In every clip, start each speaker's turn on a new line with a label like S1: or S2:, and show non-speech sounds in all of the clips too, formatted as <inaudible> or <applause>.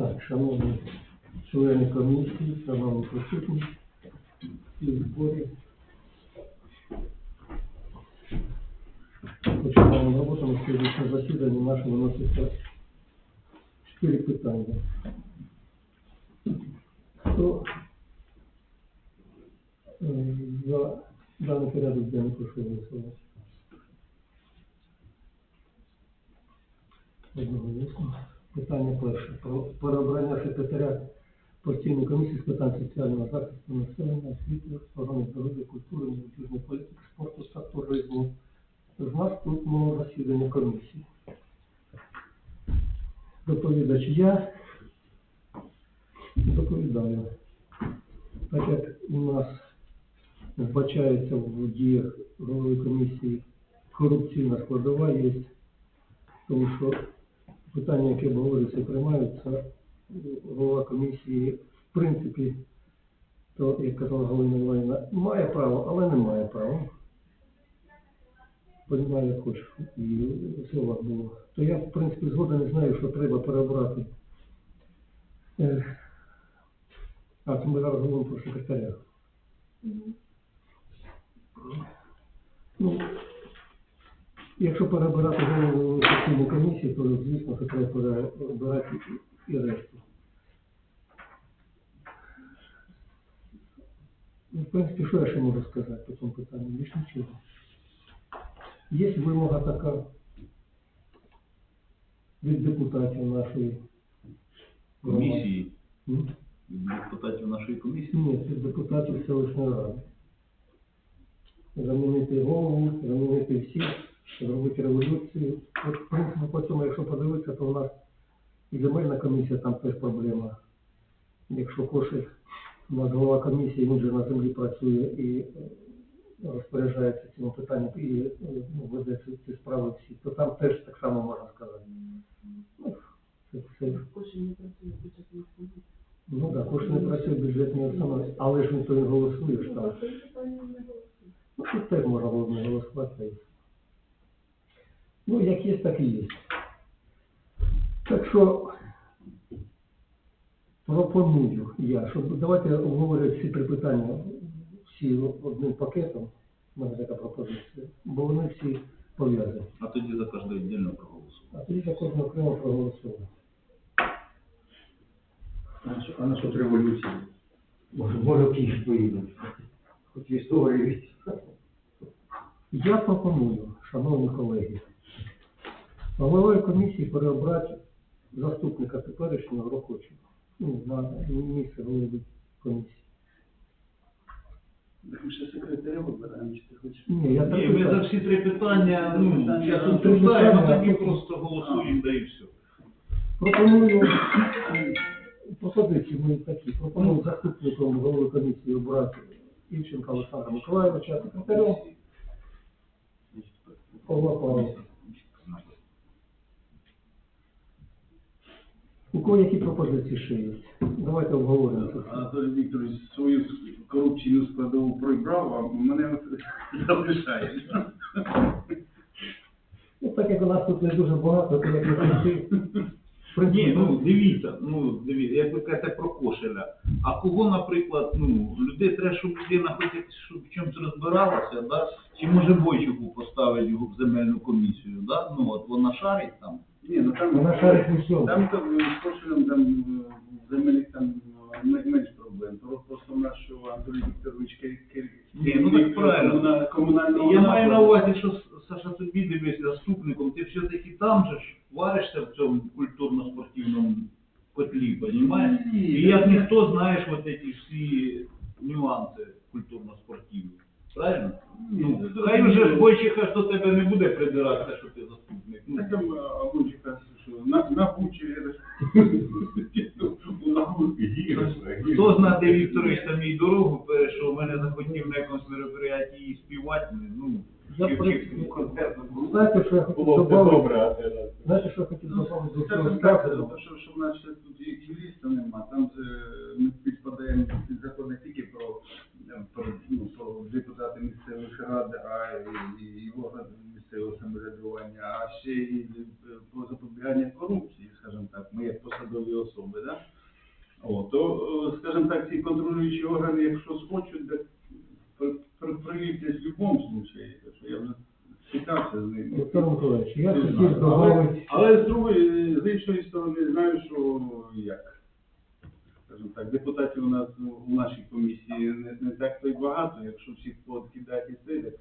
S1: Так, шановні члени комісії, шановні присутні, в зборі. Починаємо роботу на сьогоднішньому засіданні нашого виноситься чотири питання. Хто е, за даний порядок денний прошу голосувати? Одноголосно. Питання перше. Про переобрання секретаря постійної комісії з питань соціального захисту населення, освіти, охорони здоров'я, культури, молодіжної політики, спорту та туризму з наступного засідання комісії. Доповідач я доповідаю. Так як у нас вбачається в діях голови комісії корупційна складова є, тому що питання, яке обговорюється і приймаються, голова комісії, в принципі, то, як казала Галина Іванівна, має право, але не має права. Понімаю, як хочеш, і слова було. То я, в принципі, згоден не знаю, що треба перебрати. Е, А, це ми зараз говоримо про секретаря. Ну, Якщо перебирати голову постійної комісії, то звісно, що треба перебирати і, решту. Ну, в принципі, що я ще можу сказати по цьому питанню? Більш нічого. Є вимога така від депутатів нашої
S2: комісії,
S1: М?
S2: депутатів нашої комісії.
S1: Ні, від депутатів селищної ради. Замінити голову, замінити всіх, зробити революцію. От, в принципі, якщо подивитися, то у нас і земельна комісія, там теж проблема. Якщо кошик, у нас голова комісії, він же на землі працює і е, розпоряджається цим питанням і е, ну, веде ці, ці справи всі, то там теж так само можна сказати. Ну, це все.
S3: Кошель не працює, бюджетний.
S1: Ну так, кошти не працює бюджетні установи, але ж ніхто не голосує ж там.
S3: Не.
S1: Ну, тут теж можна було не голосувати. Ну, як є, так і є. Так що пропоную я, щоб давайте обговорювати всі три питання всі одним пакетом. У мене така пропозиція, бо вони всі пов'язані.
S2: А тоді за кожне віддільно проголосувати.
S1: А тоді за кожного окремо проголосуємо.
S4: А що- насчет революції? Може, може Київ поїдемо? Хоч історії.
S1: Я пропоную, шановні колеги, головою комісії переобрати заступника теперішнього робочого ну, на місце голови комісії.
S4: Ми ще секретаря вибираємо, чи ти хочеш?
S1: Ні, я
S2: Ні, ми за всі три питання, ну, зараз
S4: за
S2: обсуждаємо, а тоді просто голосуємо, да і все.
S1: пропоную пропозиції мої такі. Пропоную заступником голови комісії обрати Івченка Олександра Миколаївича, секретарем Павла Павловича. У кого які пропозиції ще є? Давайте обговоримо це.
S5: Анатолій Вікторович свою корупційну складову прибрав, а мене <laughs> залишає.
S1: Ну, так як у нас тут не дуже багато, то як не
S2: Ні, ну дивіться, ну дивіться, як ви кажете про кошеля. А кого, наприклад, ну, людей треба, щоб людина хоч щоб в чомусь розбиралася, да? чи може Бойчуку поставити його в земельну комісію, да? ну от вона шарить там.
S5: Ні, ну там
S1: Вона шарить в усьому.
S5: Там там з кошелем там е, земельних там е, ме- менш проблем. Просто наш що Анатолій Вікторович кер- кер-
S2: Ні, ну так правильно.
S5: комуна- комунального
S2: Я маю на увазі, що Саша тобі дивись заступником, ти все-таки там же ж варишся в цьому культурно-спортивному котлі, понімаєш?
S5: Ні,
S2: І як ніхто знаєш от ці всі нюанси культурно-спортивні. Правильно?
S5: Ні,
S2: Ну,
S5: це
S2: хай
S5: зрозуміло.
S2: вже ж Бойчиха до тебе не буде придиратися, що ти заступник. Ну,
S5: Так там Абунчик каже, що на, на Бучі, на Бучі,
S2: Де Вікторович там мій дорогу перейшов, мене захотів на якомусь мероприятті співати, ну,
S1: Я,
S2: чи- було.
S1: Знаєте, що я хотів додати? Знаєте, що я хотів добавити до
S5: Це
S1: цього
S5: що в нас ще тут і юриста нема, там же ми підпадаємо під закон не тільки про, е, про, ну, про депутати місцевих рад, а і, і, і органи місцевого самоврядування, а ще і е, про запобігання корупції. скажімо так, ми як посадові особи, да? О, то, е, скажімо так, ці контролюючі органи, якщо схочуть, так при- при- приліплять в будь-якому випадку, що я вже цікався з ними.
S1: Віктор Миколаївич, я
S5: Не
S1: хотів
S5: знаю. Але, але з другої, з іншої сторони, знаю, що як. Скажімо так, депутатів у нас у нашій комісії не, не так то й багато, якщо всіх подкидати і це.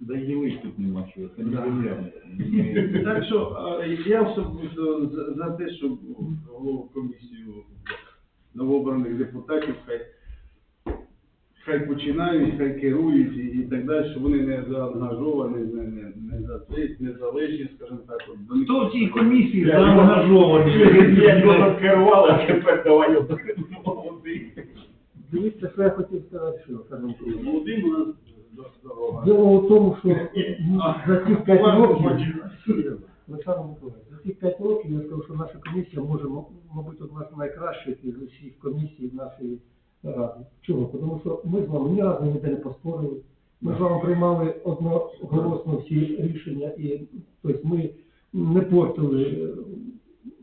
S2: Да і ділить тут нема чого, це не
S5: Да. Так що а, я особисто за, за те, щоб голову комісію новообраних депутатів хай, хай починають, хай керують і, і так далі, щоб вони не заангажовані, не, не, не, за це, не залежні, скажімо так. От, до них-
S2: Хто в цій комісії
S4: Я
S2: заангажований?
S4: Я його керував, а тепер давай його молодий.
S1: дивіться, що я хотів сказати, що Миколаївич.
S5: Молодим у нас дорога.
S1: Дело в тому, що за ці 5 років,
S5: років.
S1: Олександр Миколаївич, за ці 5 років я скажу, що наша комісія може, м- мабуть, одна з найкращих із усіх комісій нашої ради. Чого? Тому що ми з вами ні разу ніде не поспорили. Ми з вами приймали одноголосно всі рішення, і тобто ми не портили е,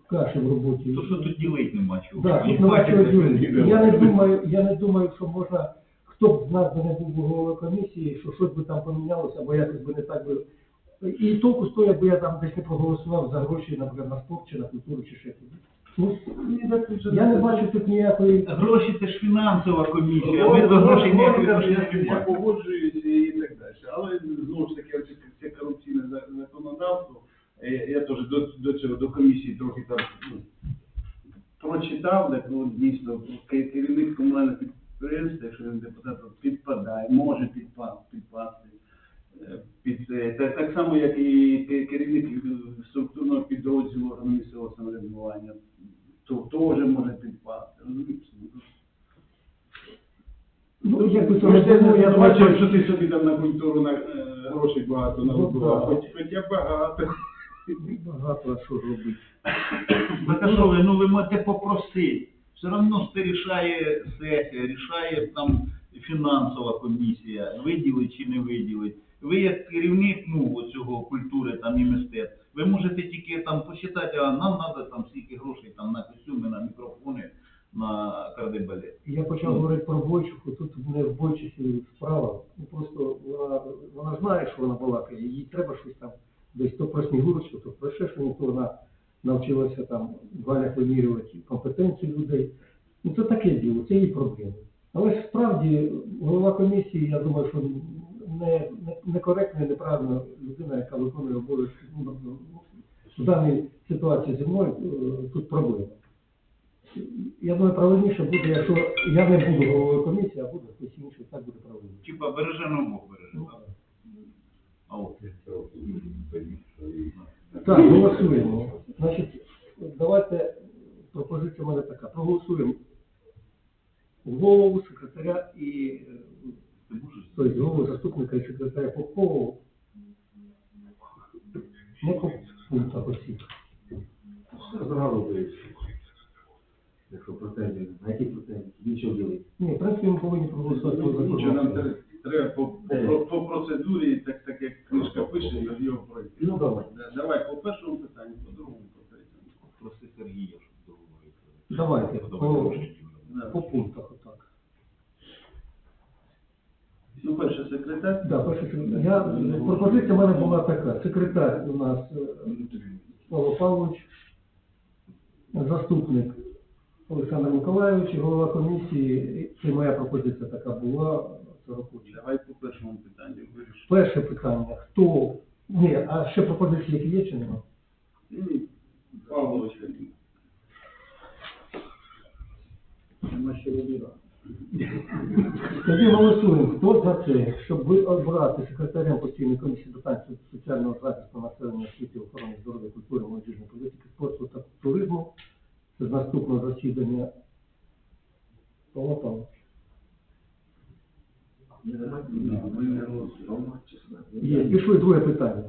S1: каші в роботі.
S2: То що тут ділить нема чого?
S1: Да,
S2: І
S1: тут нема чого ділити. Я не думаю, я не думаю, що можна, хто б з нас би не був головою комісії, що щось би там помінялося, або якось би не так би. І толку того, якби я там десь не проголосував за гроші, наприклад, на спорт чи на культуру чи ще куди. Ну, я не бачу тут ніякої.
S2: Гроші це ж фінансова комісія, ми до грошей ніякої відношення не
S5: я
S2: маємо.
S5: погоджуюся і так далі. Але знову ж таки, оце це корупційне за- законодавство. е, Я теж до, до цього до комісії трохи там ну, прочитав, так ну дійсно ке- керівник комунального підприємства, якщо він депутат, то підпадає, може підпасти, підпасти. е, Під, е, так, так само, як і ке- керівник підрозділу органу місцевого самоврядування, то теж може підпасти. розумієте?
S1: Ну, як ви
S5: Ну, я
S1: ну, я
S5: бачив, що ти собі там на культуру на е, грошей багато
S1: Ну,
S5: набудував, хоч хоча багато.
S1: багато а що робити.
S2: Ви, ну ви можете попросити. Все одно ж це рішає сесія, рішає там фінансова комісія, виділить чи не виділить. Ви як керівник ну, оцього культури там і мистецтв, ви можете тільки там посчитати, а нам треба там стільки грошей там на костюми, на мікрофони, на кардебалет.
S1: Я почав говорити про Бойчиху, тут не в Бойчихі справа. Ну просто вона, вона знає, що вона балакає, їй треба щось там десь то про Снігурочку, то про ще що то вона навчилася там валять вимірювати компетенцію людей. Ну це таке діло, це її проблеми. Але ж справді голова комісії, я думаю, що не, не, некоректна і неправильна людина, яка виконує обов'язки ну, ну, в даній ситуації зі мною е, тут проблема. Я думаю, правильніше буде, якщо я не буду головою комісії, а буде хтось інший, так буде правильніше.
S2: Типа береже, ну Бог береже.
S1: Ну,
S2: так? А от.
S1: Так, голосуємо. Значить, давайте пропозиція в мене така. Проголосуємо голову, секретаря і е,
S2: есть
S1: тобто, голову заступника секретаря Попкову. Не по пунктах осіб.
S4: Все зразу. Якщо претензії, на які претензії, нічого ділити.
S1: Ні, в принципі, ми повинні проголосувати
S5: Нічого, нам треба по, по, по процедурі, так, так як книжка пише, його пройти.
S4: Ну, давай.
S5: Да, Давай по першому питанню, по другому, по третьому.
S2: Проси Сергія, щоб договорити.
S1: Давайте, по,
S5: Да.
S1: по пунктах отак.
S5: Ну, перше секретар.
S1: Да, секретар. я, пропозиція в мене була така. Секретар у нас е, Павло Павлович, заступник Олександр Миколайович, голова комісії. Це моя пропозиція така була.
S5: Давай по першому питанню вирішимо.
S1: Перше питання. Хто? Ні, а ще пропозиції які є чи нема?
S5: Ні, Павлович,
S1: Нема ще вибіра. Тоді голосуємо. Хто за це, щоб ви обрати секретарем постійної комісії питань соціального захисту населення освіти, охорони здоров'я, культури, молодіжної політики, спорту та туризму з наступного засідання Павла. Є. Пішли друге питання.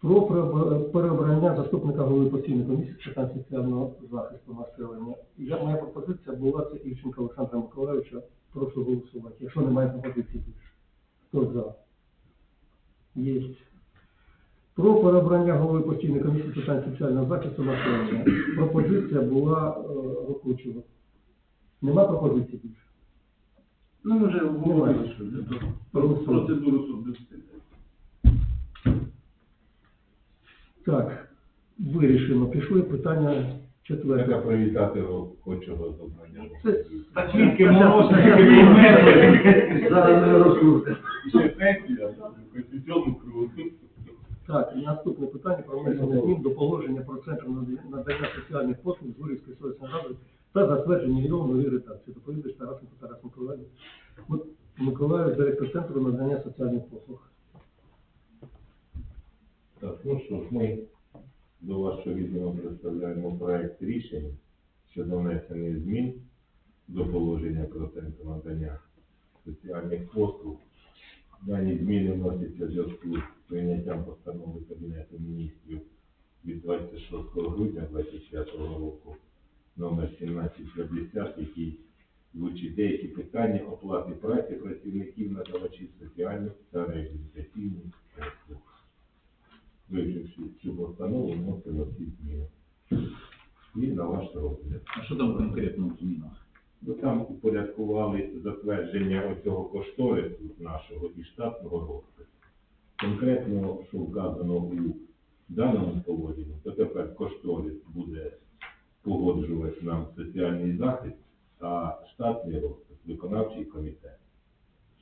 S1: Про переобрання заступника голови постійної комісії питань соціального захисту населення. Я, моя пропозиція була це Ільченка Олександра Миколаївича. Прошу голосувати. Якщо немає пропозиції більше. Хто за? Є. Про переобрання голови постійної комісії питань соціального захисту населення. Пропозиція була е, Рокучева. Нема пропозиції більше?
S5: Ну, вже говорили,
S1: Немає.
S5: що процедуру суддівства.
S1: Так, вирішено. Пішли питання
S6: Треба
S1: четверте.
S6: привітати його хочого добрання.
S1: Це-
S2: Так тільки мороз, тільки приймете.
S4: Зараз не розкрути.
S6: Ще пенсія, хоч кругу.
S1: Так, і наступне питання про внесення змін до положення про центр надання- надання соціальних послуг Зурівської селищної ради та затвердження його нової редакції. Доповідач Тарасенко Тарас Миколаївич. М- Миколаїв, директор центру надання соціальних послуг.
S6: Так, ну що ж, ми до вашого відома представляємо проект рішень щодо внесення змін до положення про центр надання соціальних послуг. Дані зміни вносяться в зв'язку з прийняттям постанови Кабінету міністрів від 26 грудня 2025 року номер 1750, який звучить деякі питання оплати праці працівників надавачів соціальних та реабілітаційних послуг вивчивши цю постанову, вносимо ці зміни. І на ваш розгляд.
S2: А що там конкретно в змінах?
S6: Ну, там упорядкували затвердження оцього кошторису нашого і штатного розпису. Конкретно, що вказано у даному положенні, то тепер кошторис буде погоджувати нам соціальний захист, а штатний розпис виконавчий комітет.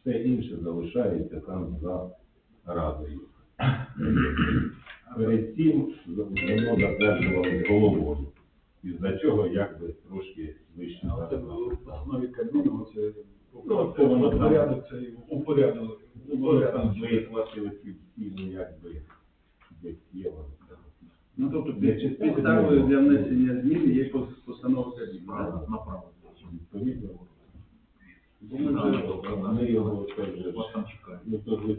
S6: Все інше залишається там за радою. Перед цим воно затверджувалось головою, із-за чого якби трошки вище
S5: це було в постанові Кабміну, це
S6: Ну, от воно там.
S5: порядок цей упорядок.
S6: Ну, ці всі, ну якби, як є воно.
S5: Ну, тобто під- підставою
S6: ну,
S5: для внесення змін є постанова Кабміну.
S2: Направо.
S6: Відповідно,
S5: ми
S6: ми його теж,
S2: Вас там чекають.
S6: ну, структуру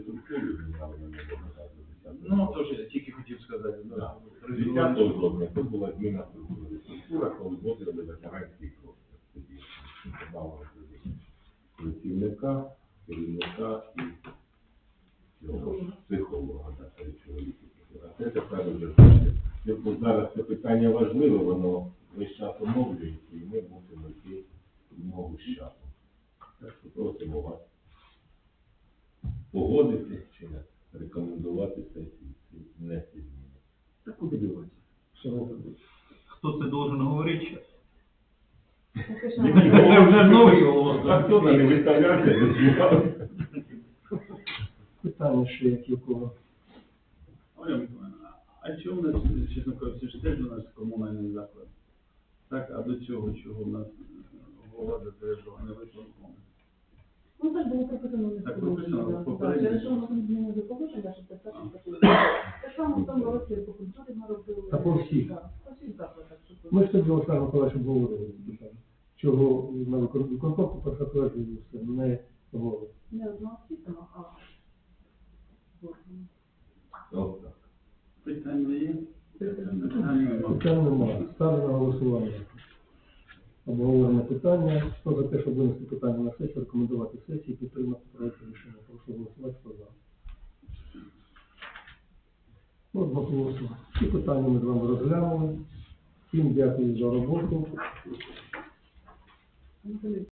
S6: на.
S5: Ну, то ж я тільки хотів сказати.
S6: Да.
S5: да.
S6: 30 жовтня це була зміна структури. Структура, коли вводили ветеранський простір. Тоді подавали тоді працівника, керівника і цього психолога, да, три чоловіки. А це тепер вже. Тобто зараз це питання важливе, воно весь час оновлюється, і ми мусимо йти в ногу з часом. Так що просимо вас погодити чи не рекомендувати сесії внести зміни.
S4: Так куди?
S1: Шановні,
S2: Хто це должен говорити зараз? Це вже новий голос.
S6: А хто не виставлявся, не знімав?
S1: Питання ще які у кого?
S5: Оля Миколаївна, а чому у нас, чесно кажучи, ж теж у нас комунальний заклад? Так, а до цього чого у нас е, голова затверджувала не виконком?
S3: Ну, так було прописано
S5: Так, прописано, попередньо.
S3: Так, Через що ми змінили до положення, що це так таке. Те саме в по культурі ми робили.
S1: Та по всіх.
S3: Так, По всіх закладах.
S1: Ми ж тоді Олександр Миколаївич говорили, чого на виконком першотверджує все, не голови.
S3: Не одна освіта, а.
S5: Питання є?
S3: Питання.
S1: Немає. Ставлю на голосування. Обговорення питання. Хто за те, щоб винести питання на сесію, рекомендувати сесії, підтримати проект рішення. Прошу голосувати, хто за. Одноголосно. Ці питання ми з вами розглянули. Всім дякую за роботу.
S3: Ну,